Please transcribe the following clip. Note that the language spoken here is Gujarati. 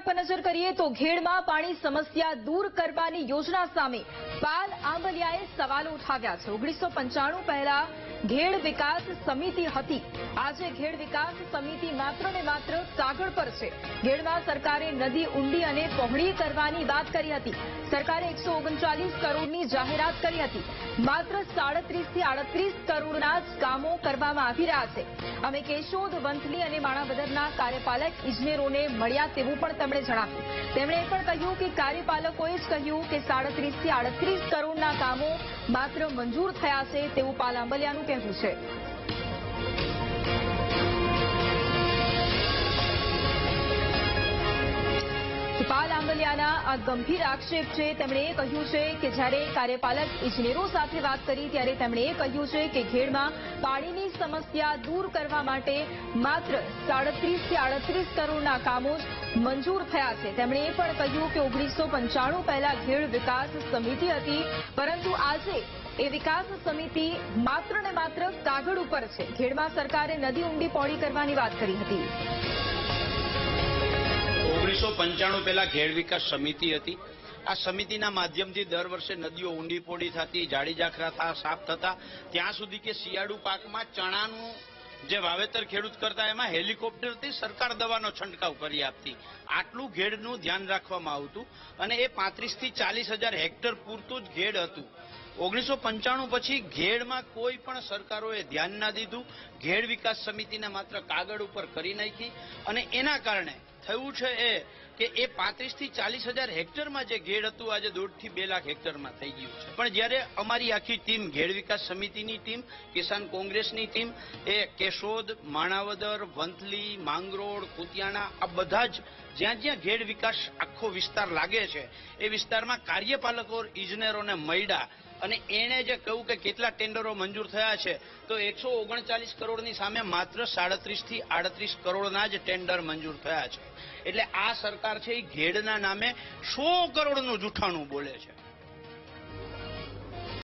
પર નજર કરીએ તો ઘેડમાં પાણી સમસ્યા દૂર કરવાની યોજના સામે પાલ આંબલિયાએ સવાલો ઉઠાવ્યા છે. ઓગણીસો પંચાણું પહેલા ઘેડ વિકાસ સમિતિ હતી. આજે ઘેડ વિકાસ સમિતિ માત્ર ને માત્ર કાગળ પર છે. ઘેડમાં સરકારે નદી ઊંડી અને પહોળી કરવાની વાત કરી હતી. સરકારે એકસો ઓગણચાલીસ કરોડની જાહેરાત કરી હતી. માત્ર સાડત્રીસથી આડત્રીસ કરોડના જ કામો કરવામાં આવી રહ્યા છે. અમે કેશોદ, વંથલી અને માણાવદરના કાર્યપાલક ઇજનેરોને મળ્યા તેવું પણ તેમણે જણાવ્યું. તેમણે એ પણ કહ્યું કે કાર્યપાલકોએ જ કહ્યું કે સાડત્રીસથી આડત્રીસ કરોડના કામો માત્ર મંજૂર થયા છે તેવું પાલ આંબલિયાનું કહેવું છે. પાલ આ ગંભીર આક્ષેપ છે. તેમણે કહ્યું છે કે જ્યારે કાર્યપાલક ઇજનેરો સાથે વાત કરી ત્યારે તેમણે કહ્યું છે કે ખેડમાં પાણીની સમસ્યા દૂર કરવા માટે માત્ર સાડત્રીસથી આડત્રીસ કરોડના કામો મંજૂર થયા છે. તેમણે એ પણ કહ્યું કે ઓગણીસો પંચાણું પહેલા ખેડ વિકાસ સમિતિ હતી, પરંતુ આજે એ વિકાસ સમિતિ માત્ર ને માત્ર કાગળ ઉપર છે. ખેડમાં સરકારે નદી ઊંડી પહોળી કરવાની વાત કરી હતી. ઓગણીસો પંચાણું પહેલા ઘેડ વિકાસ સમિતિ હતી. આ સમિતિના માધ્યમથી દર વર્ષે નદીઓ ઊંડી પોડી થતી જાડી જાખરા થતા સાફ થતા. ત્યાં સુધી કે શિયાળુ પાકમાં ચણાનું જે વાવેતર ખેડૂત કરતા, એમાં હેલિકોપ્ટરથી સરકાર દવાનો છંટકાવ કરી આપતી. આટલું ઘેડનું ધ્યાન રાખવામાં આવતું અને એ પાંત્રીસથી ચાલીસ હજાર હેક્ટર પૂરતું જ ઘેડ હતું. ઓગણીસો પંચાણું પછી ઘેડમાં કોઈ પણ સરકારોએ ધ્યાન ના દીધું. ઘેડ વિકાસ સમિતિને માત્ર કાગળ ઉપર કરી નાખી અને એના કારણે થયું છે એ કે એ પાંત્રીસથી ચાલીસ હજાર હેક્ટરમાં જે ઘેડ હતું, આજે દોઢથી બે લાખ હેક્ટરમાં થઈ ગયું છે. પણ જ્યારે અમારી આખી ટીમ, ઘેડ વિકાસ સમિતિની ટીમ, કિસાન કોંગ્રેસની ટીમ, એ કેશોદ, માણાવદર, વંથલી, માંગરોળ, કુતિયાણા, આ બધા જ જ્યાં જ્યાં ઘેડ વિકાસ આખો વિસ્તાર લાગે છે, એ વિસ્તારમાં કાર્યપાલકો, ઇજનેરોને મળ્યા અને એણે જે કહ્યું કે કેટલા ટેન્ડરો મંજૂર થયા છે, તો એકસો ઓગણચાલીસ કરોડની સામે માત્ર સાડત્રીસથી આડત્રીસ કરોડના જ ટેન્ડર મંજૂર થયા છે. એટલે આ સરકાર છે એ ઘેડના નામે સો કરોડનું જૂઠાણું બોલે છે.